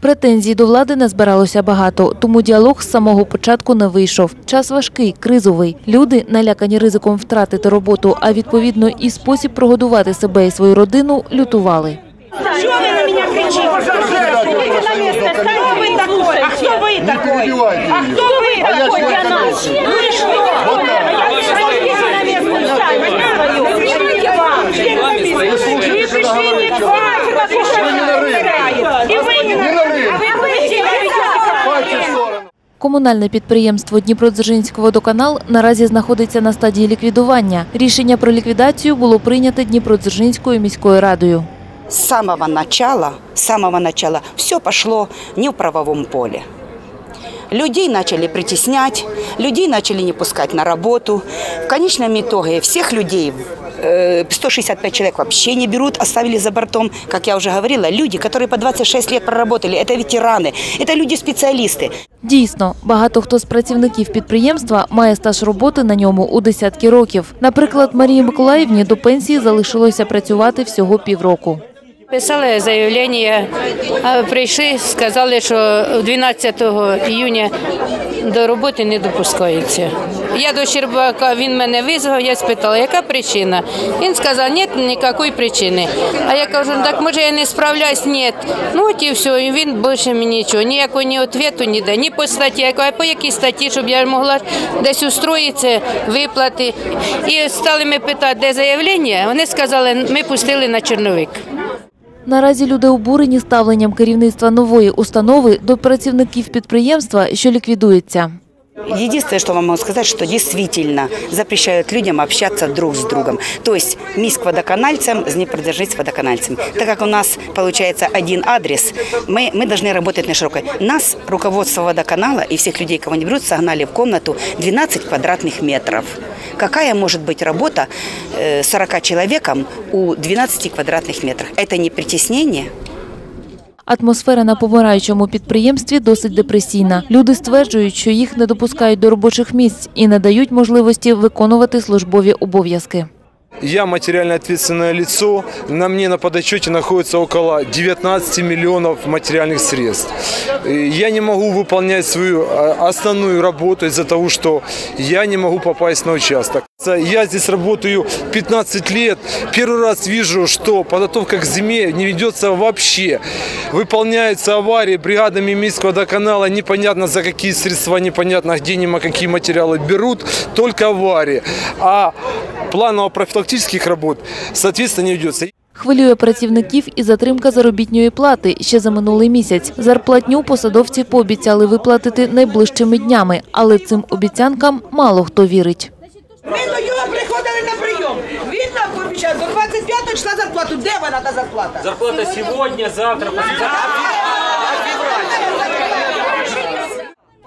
Претензій до влади не збиралося багато, тому діалог з самого початку не вийшов. Час важкий, кризовий. Люди, налякані ризиком втратити роботу, а відповідно і спосіб прогодувати себе і свою родину, лютували. Что вы на меня кричите? Выйдите на место, кто вы такой? А кто вы такой? перебивайте А ее. кто вы А я такой член для нас? комиссии. Ну и что? Комунальне підприємство Дніпродзержинський водоканал наразі знаходиться на стадії ліквідування. Рішення про ліквідацію було прийнято Дніпродзержинською міською радою. С самого начала, с самого начала все пошло не в правовом поле. Людей начали притеснять, людей начали не пускать на работу. В конечном итоге всех людей, 165 человек вообще не берут, оставили за бортом. Как я уже говорила, люди, которые по 26 лет проработали, это ветераны, это люди-специалисты. Дійсно, багато хто з працівників підприємства має стаж роботи на ньому у десятки років. Наприклад, Марії Миколаївні до пенсії залишилося працювати всього півроку. Писали заявлення, прийшли, сказали, що 12 іюня до роботи не допускаються. Я до Щербака, він мене визвав, я спитала, яка причина. Він сказав, ні, ніякої причини. А я кажу, «Ну, так може я не справляюсь? Ні. Ну от і все, і він більше мені нічого, ніякого ні відповіду ніде, ні по статті, а по якій статті, щоб я могла десь устроїтися, виплати. І стали ми питати, де заявлення, вони сказали, ми пустили на черновик. Наразі люди обурені ставленням керівництва нової установи до працівників підприємства, що ліквідується. Единственное, что вам могу сказать, что действительно запрещают людям общаться друг с другом. То есть Миск водоканальцам, Днепродзержинск водоканальцам. Так как у нас получается один адрес, мы, мы должны работать на широкой. Нас, руководство водоканала и всех людей, кого не берут, согнали в комнату 12 квадратных метров. Какая может быть работа э, 40 человеком у 12 квадратных метров? Это не притеснение? Атмосфера на помираючому підприємстві досить депресійна. Люди стверджують, що їх не допускають до робочих місць і не дають можливості виконувати службові обов'язки. Я материально ответственное лицо. На мне на подотчете находится около 19 миллионов материальных средств. Я не могу выполнять свою а, основную работу из-за того, что я не могу попасть на участок. Я здесь работаю 15 лет. Первый раз вижу, что подготовка к зиме не ведется вообще. Выполняются аварии бригадами Минского водоканала. Непонятно за какие средства, непонятно где, нема какие материалы берут. Только аварии. А планово-профилактических работ, соответственно, не ведется. Хвилює працівників і затримка заробітної плати ще за минулий місяць. Зарплатню посадовці пообіцяли виплатити найближчими днями, але цим обіцянкам мало хто вірить. Ми до нього приходили на прийом. Він нам пообіцяв, до 25 числа зарплату. Де вона та зарплата? Зарплата сегодня, завтра, послезавтра.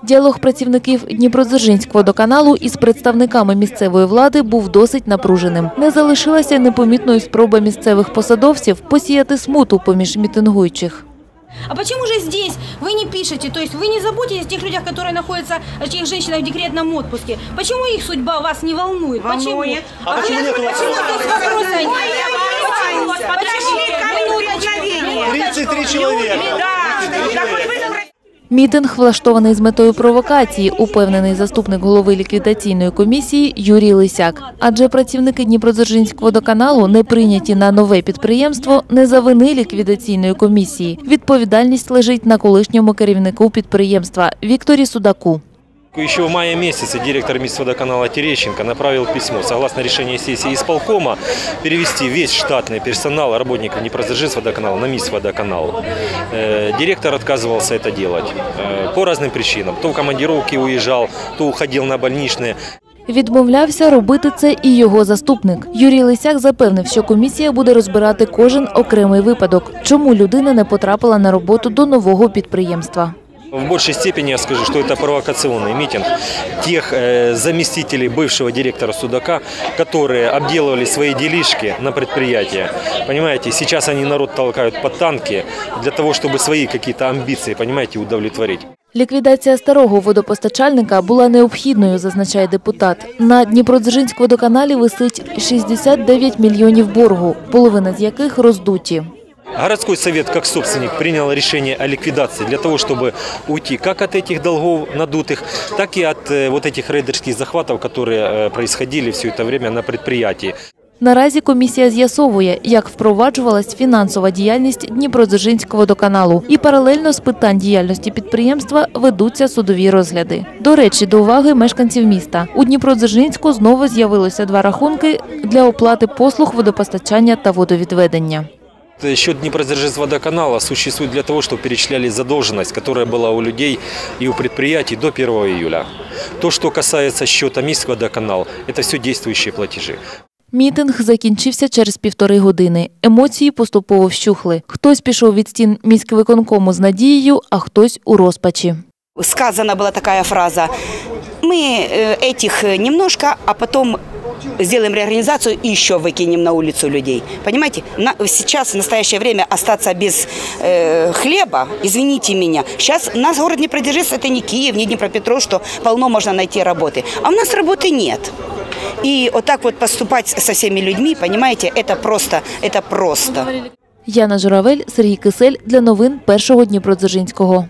Діалог працівників Дніпродзержинського водоканалу із представниками місцевої влади був досить напруженим. Не залишилася непомітною спроба місцевих посадовців посіяти смуту поміж мітингуючих. А почему же здесь вы не пишете, то есть вы не заботитесь о тех людях, которые находятся, о тех женщинах в декретном отпуске? Почему их судьба вас не волнует? Почему? Волнует. А, почему, почему здесь вопроса нет? Почему? Подошли ко мне преткновения. 33 человека. Да, так вот вы Мітинг влаштований з метою провокації, упевнений заступник голови ліквідаційної комісії Юрій Лисяк. Адже працівники Дніпродзержинського водоканалу, не прийняті на нове підприємство, не за вини ліквідаційної комісії. Відповідальність лежить на колишньому керівнику підприємства Вікторі Судаку. Еще в мае месяце директор Мисводоканала Терещенко направил письмо, согласно решению сессии исполкома, перевести весь штатный персонал работников Днепродзержинского водоканала на Мисводоканал. Э, Директор отказывался это делать э, по разным причинам. То в командировки уезжал, то уходил на больничные. Відмовлявся робити це і його заступник. Юрій Лисяк запевнив, що комісія буде розбирати кожен окремий випадок, чому людина не потрапила на роботу до нового підприємства. В большей степени я скажу, что это провокационный митинг тех э, заместителей бывшего директора Судака, которые обделывали свои делишки на предприятии. Понимаете, сейчас они народ толкают под танки для того, чтобы свои какие-то амбиции, понимаете, удовлетворить. Ліквідація старого водопостачальника була необхідною, зазначає депутат. На Дніпродзержинському водоканалі висить 69 мільйонів боргу, половина з яких роздуті. Городской совет, как собственник, принял решение о ликвидации для того, чтобы уйти как от этих долгов надутых, так и от э, вот этих рейдерских захватов, которые э, происходили все это время на предприятии. Наразі комісія з'ясовує, як впроваджувалась фінансова діяльність Дніпродзержинського водоканалу. І паралельно з питань діяльності підприємства ведуться судові розгляди. До речі, до уваги мешканців міста. У Дніпродзержинську знову з'явилося два рахунки для оплати послуг водопостачання та водовідведення. Э, Счет Днепродзержинводоканала существует для того, чтобы перечислялись задолженность, которая была у людей и у предприятий до 1 июля. То, что касается счета Миськводоканал, это все действующие платежи. Мітинг закінчився через півтори години. Емоції поступово вщухли. Хтось пішов від стін міськвиконкому з надією, а хтось у розпачі. Сказана была такая фраза, мы э, этих э, немножко, а потом сделаем реорганизацию и еще выкинем на улицу людей. Понимаете, На- сейчас в настоящее время остаться без э, хлеба, извините меня, сейчас у нас город Днепродзержинск, это не Киев, не Днепропетровск, что полно можно найти работы. А у нас работы нет. И вот так вот поступать со всеми людьми, понимаете, это просто, это просто. Яна Журавель, Сергій Кисель для новин першого Дніпродзержинського.